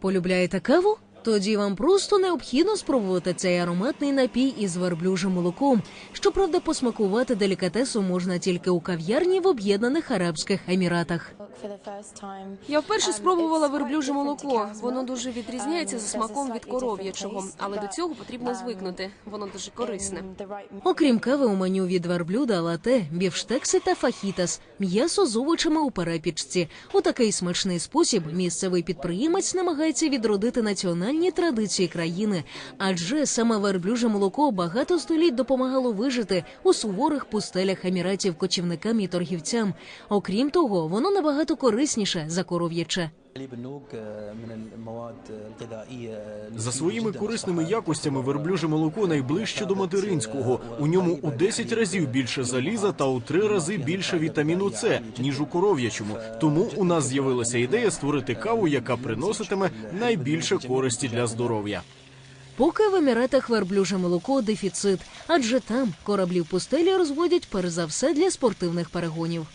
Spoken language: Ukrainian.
Полюбляєте каву? Тоді вам просто необхідно спробувати цей ароматний напій із верблюжим молоком. Щоправда, посмакувати делікатесу можна тільки у кав'ярні в Об'єднаних Арабських Еміратах. Я вперше спробувала верблюже молоко. Воно дуже відрізняється за смаком від коров'ячого, але до цього потрібно звикнути. Воно дуже корисне. Окрім кави, у меню від верблюда лате, бівштекси та фахітас, м'ясо з овочами у перепічці. У такий смачний спосіб місцевий підприємець намагається відродити національні традиції країни, адже саме верблюже молоко багато століть допомагало вижити у суворих пустелях еміратів кочівникам і торгівцям. Окрім того, воно набагато корисніше за коров'яче. За своїми корисними якостями верблюже молоко найближче до материнського. У ньому у 10 разів більше заліза та у 3 рази більше вітаміну С ніж у коров'ячому. Тому у нас з'явилася ідея створити каву, яка приноситиме найбільше користі для здоров'я. Поки в еміретах верблюже молоко дефіцит, адже там кораблів пустелі розводять перш за все для спортивних перегонів.